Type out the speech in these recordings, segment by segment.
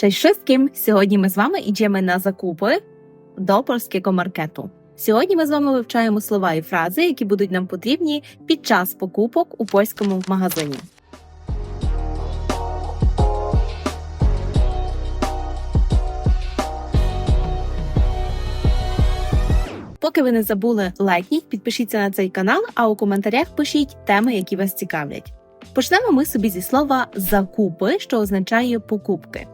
Cześć wszystkim! Сьогодні ми з вами йдемо на закупи до польського маркету. Сьогодні ми з вами вивчаємо слова і фрази, які будуть нам потрібні під час покупок у польському магазині. Поки ви не забули, лайкніть, підпишіться на цей канал, а у коментарях пишіть теми, які вас цікавлять. Почнемо ми собі зі слова закупи, що означає покупки.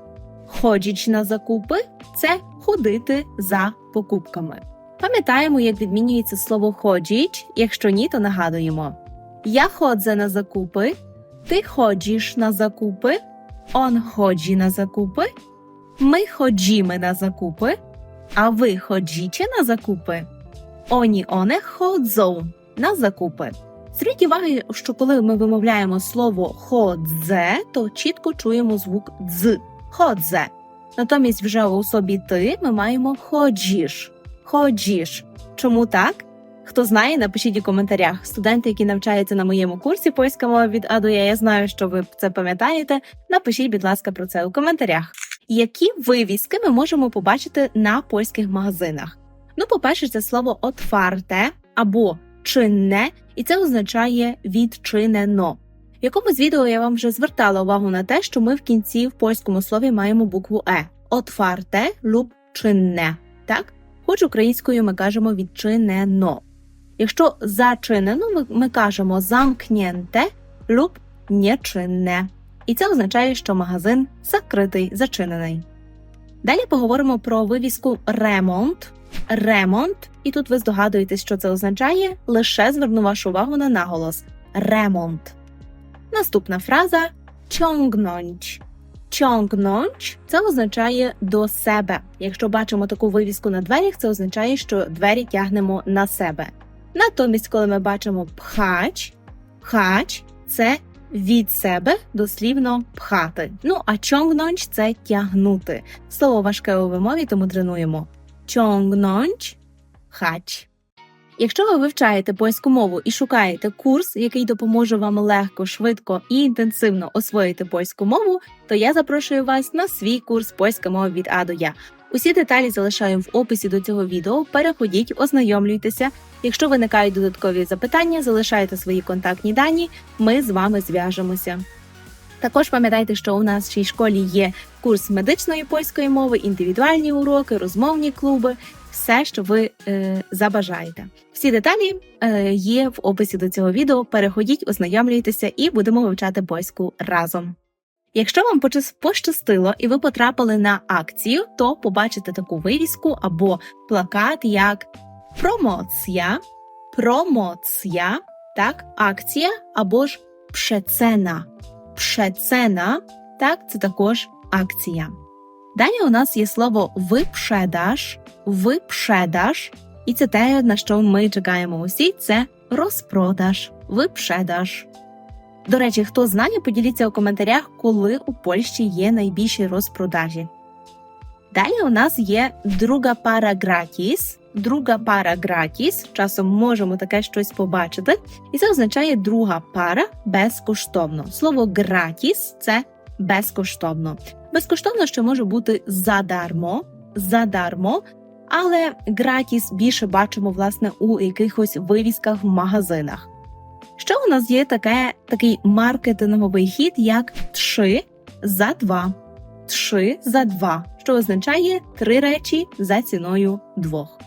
Ходіч на закупи це ходити за покупками. Пам'ятаємо, як відмінюється слово ходіч, якщо ні, то нагадуємо. Я ходзę на закупи, ти ходиш на закупи, он ходzi на закупи, ми ходімо на закупи, а ви ходіте на закупи. Оні оне ходзą на закупи. Зверніть уваги, що коли ми вимовляємо слово ходзе, то чітко чуємо звук дз. Ходзе. Натомість вже у особі ти ми маємо ходжіш. Ходжіш. Чому так? Хто знає, напишіть у коментарях. Студенти, які навчаються на моєму курсі польська мова від А Я, я знаю, що ви це пам'ятаєте. Напишіть, будь ласка, про це у коментарях. Які вивіски ми можемо побачити на польських магазинах? Ну, по-перше, це слово отфарте або чинне, і це означає відчинено. В якомусь відео я вам вже звертала увагу на те, що ми в кінці в польському слові маємо букву Е. Отфарте луб чинне. Так? Хоч українською ми кажемо відчинено. Якщо зачинено, ми, кажемо замкнєнте луб нечинне. І це означає, що магазин закритий, зачинений. Далі поговоримо про вивіску ремонт. Ремонт, і тут ви здогадуєтесь, що це означає, лише зверну вашу увагу на наголос ремонт. Наступна фраза ciągnąć. Ciągnąć – це означає до себе. Якщо бачимо таку вивіску на дверях, це означає, що двері тягнемо на себе. Натомість, коли ми бачимо пхач, пхач це від себе дослівно пхати. Ну а ciągnąć – це тягнути. Слово важке у вимові, тому тренуємо. Ciągnąć – пхач. Якщо ви вивчаєте польську мову і шукаєте курс, який допоможе вам легко, швидко і інтенсивно освоїти польську мову, то я запрошую вас на свій курс польська мова від А до Я. Усі деталі залишаю в описі до цього відео. Переходіть, ознайомлюйтеся. Якщо виникають додаткові запитання, залишайте свої контактні дані. Ми з вами зв'яжемося. Також пам'ятайте, що у нас цій школі є курс медичної польської мови, індивідуальні уроки, розмовні клуби, все, що ви е, забажаєте. Всі деталі е, є в описі до цього відео. Переходіть, ознайомлюйтеся і будемо вивчати польську разом. Якщо вам пощастило і ви потрапили на акцію, то побачите таку вивіску або плакат як промоція, промоція, так, акція або ж przecena. Przecena, так, це також акція. Далі у нас є слово випшедаш, випшедаш, і це те, на що ми чекаємо усі, це розпродаж, випшедаш. До речі, хто знає, поділіться у коментарях, коли у Польщі є найбільші розпродажі. Далі у нас є друга пара гратіс. Друга пара гратіс. Часом можемо таке щось побачити, і це означає друга пара безкоштовно. Слово гратіс це безкоштовно. Безкоштовно ще може бути задармо, задармо, але гратіс більше бачимо власне у якихось вивісках в магазинах. Ще у нас є таке, такий маркетинговий хід, як «тши за два. «Тши за два, що означає три речі за ціною двох.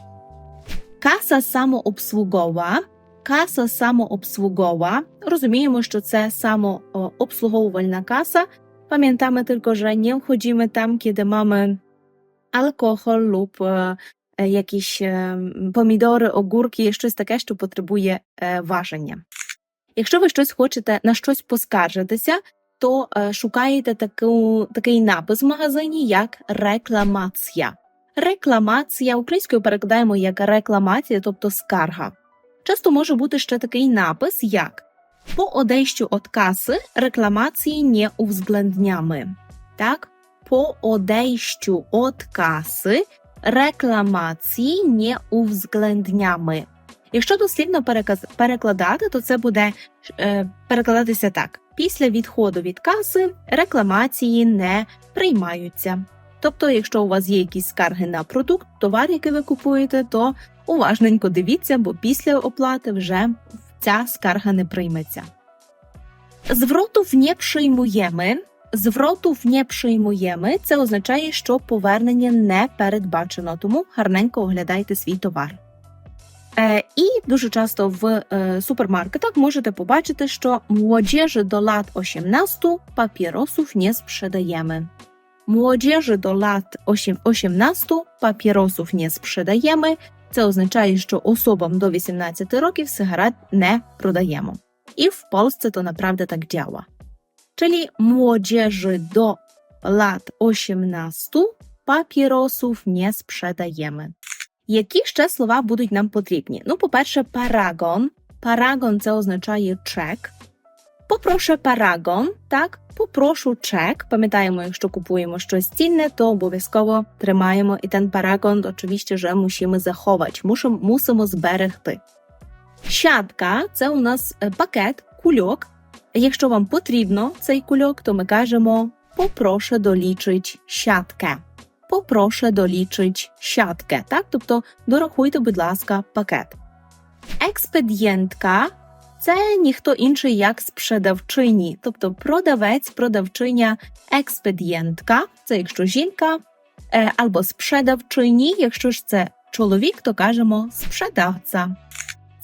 Каса самообслугова. Каса самообслугова. Розуміємо, що це самообслуговувальна каса. Pamiętamy tylko, że nie wchodzimy tam, kiedy mamy alkohol lub e, e, jakieś помідори, огурки, щось таке, що потребує важення. Якщо ви щось хочете на щось поскаржитися, то шукаєте таку, такий напис в магазині, як рекламація. Рекламація українською перекладаємо як рекламація, тобто скарга. Часто може бути ще такий напис, як po odejściu od kasy reklamacje nie uwzględniamy. Tak? Po odejściu od kasy reklamacji nie. Якщо дослівно перекладати, то це буде е, перекладатися так: після відходу від каси рекламації не приймаються. Тобто, якщо у вас є якісь скарги на продукт, товар, який ви купуєте, то уважненько дивіться, бо після оплати вже ця скарга не прийметься. Звроту не приймуємо. Звроту не приймуємо. Це означає, що повернення не передбачено, тому гарненько оглядайте свій товар. Е, і дуже часто в е, супермаркетах можете побачити, що młodzieży do lat 18 papierosów nie sprzedajemy. Młodzieży do lat 8 18 papierosów nie sprzedajemy. Це означає, що особам до 18 років сигарет не продаємо. І в Польsce to naprawdę tak działa. Czyli młodzieży do lat 18 papierosów nie sprzedajemy. Які ще слова будуть нам потрібні? Ну, по-перше, парагон. Парагон це означає чек. Попрошу парагон, так, попрошу чек. Пам'ятаємо, якщо купуємо щось цінне, то обов'язково тримаємо і ten парагон, oczywiście, że musimy zachować, мусимо, мусимо зберегти. Щатка це у нас е, пакет, кульок. Якщо вам потрібно цей кульок, то ми кажемо попрошу долічить щатке. Попрошу долічить щатке. Так, тобто дорахуйте, будь ласка, пакет. Експедієнтка це ніхто інший, як спредавчині, тобто продавець, продавчиня, експедієнтка, це якщо жінка, е, або спредавчині, якщо ж це чоловік, то кажемо спредавця.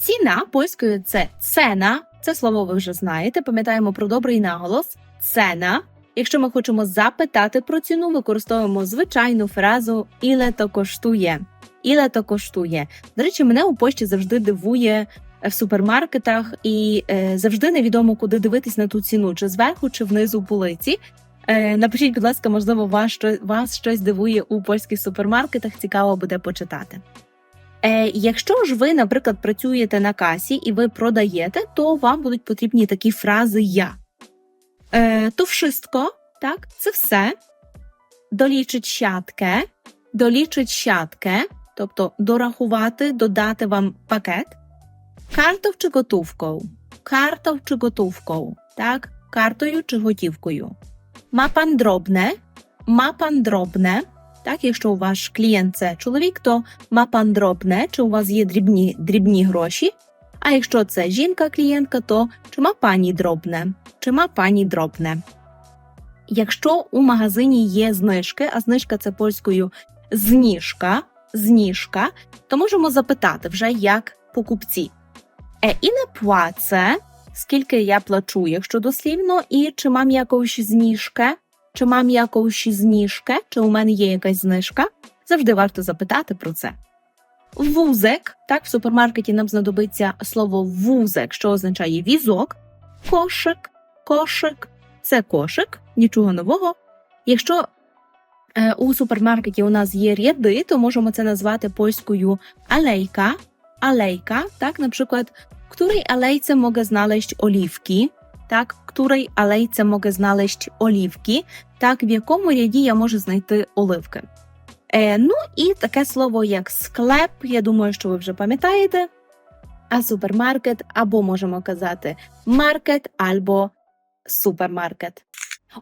Ціна польською це цена. Це слово ви вже знаєте. Пам'ятаємо про добрий наголос. Цена. Якщо ми хочемо запитати про ціну, використовуємо звичайну фразу «Іле то коштує. Іле то коштує. До речі, мене у Польщі завжди дивує в супермаркетах, і е, завжди невідомо, куди дивитись на ту ціну, чи зверху, чи внизу полиці. Е, напишіть, будь ласка, можливо, вас, що, вас щось дивує у польських супермаркетах. Цікаво буде почитати. Е, якщо ж ви, наприклад, працюєте на касі і ви продаєте, то вам будуть потрібні такі фрази я. Е, то wszystko, так, це все. Долічить щатке, долічить щатке, тобто дорахувати, додати вам пакет. Картов чи готовкою? Картов чи готовкою, так, картою чи готівкою. Ма пан дробне, ма дробне, так, якщо ваш клієнт це чоловік, то ма пан дробне, чи у вас є дрібні, дрібні гроші. А якщо це жінка-клієнтка, то чи ма пані дробне, чи ма пані дробне. Якщо у магазині є знижки, а знижка це польською зніжка, зніжка, то можемо запитати вже як покупці. Е, і не плаце, скільки я плачу, якщо дослівно, і чи мам якусь зніжки, чи мам якусь зніжки, чи у мене є якась знижка, завжди варто запитати про це. Вузек, так, в супермаркеті нам знадобиться слово вузек, що означає візок, кошик, кошик, це кошик, нічого нового. Якщо е, у супермаркеті у нас є ряди, то можемо це назвати польською алейка, tak? Na przykład, w której alejce mogę oliwki, tak? W której alejce mogę znaleźć oliwki, так? В якому ряді я можу знайти оливки. Е, ну і таке слово як склеп, я думаю, що ви вже пам'ятаєте. А супермаркет, або можемо казати маркет, або супермаркет.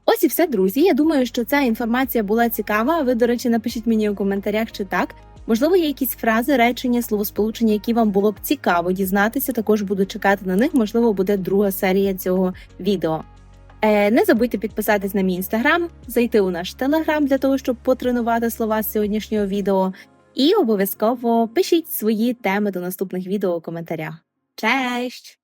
Ось і все, друзі. Я думаю, що ця інформація була цікава. Ви, до речі, напишіть мені у коментарях, чи так. Можливо, є якісь фрази, речення, словосполучення, які вам було б цікаво дізнатися. Також буду чекати на них. Можливо, буде друга серія цього відео. Е, не забудьте підписатись на мій інстаграм, зайти у наш телеграм для того, щоб потренувати слова з сьогоднішнього відео. І обов'язково пишіть свої теми до наступних відео у коментарях. Честь!